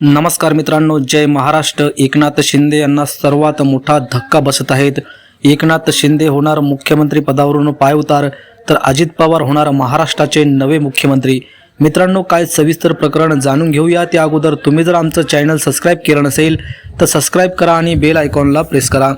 नमस्कार मित्रांनो जय महाराष्ट्र. एकनाथ शिंदे यांना सर्वात मोठा धक्का बसत आहेत. एकनाथ शिंदे होणार मुख्यमंत्री पदावरून पायउतार तर अजित पवार होणार महाराष्ट्राचे नवे मुख्यमंत्री. मित्रांनो काय सविस्तर प्रकरण जाणून घेऊया. त्या अगोदर तुम्ही जर आमचं चॅनल सबस्क्राईब केलं नसेल तर सबस्क्राईब करा आणि बेल आयकॉनला प्रेस करा.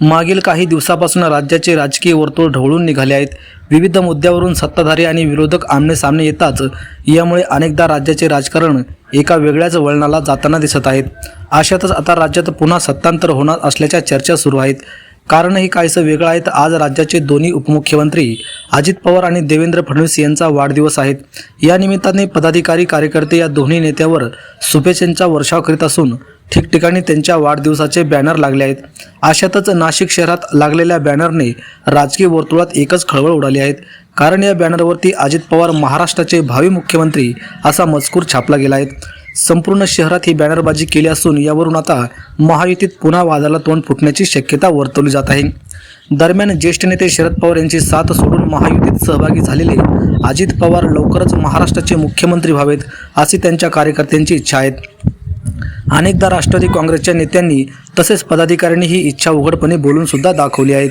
मागील काही दिवसापासून राज्याचे राजकीय वर्तुळ ढवळून निघाले आहेत. विविध मुद्द्यावरून सत्ताधारी आणि विरोधक आमने सामने येताच यामुळे अनेकदा राज्याचे राजकारण एका वेगळ्याच वळणाला जाताना दिसत आहेत. अशातच आता राज्यात पुन्हा सत्तांतर होणार असल्याच्या चर्चा सुरू आहेत. कारणही काहीसं वेगळं आहेत आज राज्याचे दोन्ही उपमुख्यमंत्री अजित पवार आणि देवेंद्र फडणवीस यांचा वाढदिवस आहेत. या निमित्ताने पदाधिकारी कार्यकर्ते या दोन्ही नेत्यावर शुभेच्छांचा वर्षाव करीत असून ठिकठिकाणी त्यांच्या वाढदिवसाचे बॅनर लागले आहेत. अशातच नाशिक शहरात लागलेल्या बॅनरने राजकीय वर्तुळात एकच खळबळ उडाली आहेत कारण या बॅनरवरती अजित पवार महाराष्ट्राचे भावी मुख्यमंत्री असा मजकूर छापला गेला आहे. संपूर्ण शहरात ही बॅनरबाजी केली असून यावरून आता महायुतीत पुन्हा वादाला तोंड फुटण्याची शक्यता वर्तवली जात आहे. दरम्यान ज्येष्ठ नेते शरद पवार यांची साथ सोडून महायुतीत सहभागी झालेले अजित पवार लवकरच महाराष्ट्राचे मुख्यमंत्री व्हावेत अशी त्यांच्या कार्यकर्त्यांची इच्छा आहे अनेकदा राष्ट्रवादी काँग्रेसच्या नेत्यांनी तसेच पदाधिकाऱ्यांनी ही इच्छा उघडपणे बोलून सुद्धा दाखवली आहेत.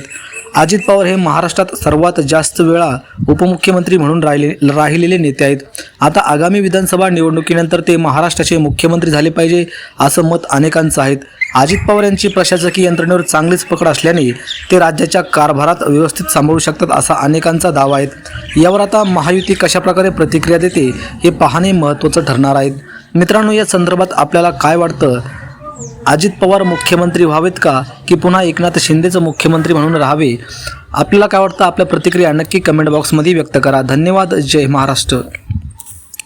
अजित पवार हे महाराष्ट्रात सर्वात जास्त वेळा उपमुख्यमंत्री म्हणून राहिले राहिलेले नेते आहेत. आता आगामी विधानसभा निवडणुकीनंतर ते महाराष्ट्राचे मुख्यमंत्री झाले पाहिजे असं मत अनेकांचं आहेत. अजित पवार यांची प्रशासकीय यंत्रणेवर चांगलीच पकड असल्याने ते राज्याच्या कारभारात व्यवस्थित सांभाळू शकतात असा अनेकांचा दावा आहे. यावर आता महायुती कशाप्रकारे प्रतिक्रिया देते हे पाहणे महत्त्वाचं ठरणार आहे. मित्रांनो या संदर्भात आपल्याला काय वाटतं? अजित पवार मुख्यमंत्री व्हावेत का? की पुन्हा एकनाथ शिंदेचं मुख्यमंत्री म्हणून राहावे? आपल्याला काय वाटतं? आपल्या प्रतिक्रिया नक्की कमेंट बॉक्समध्ये व्यक्त करा. धन्यवाद. जय महाराष्ट्र.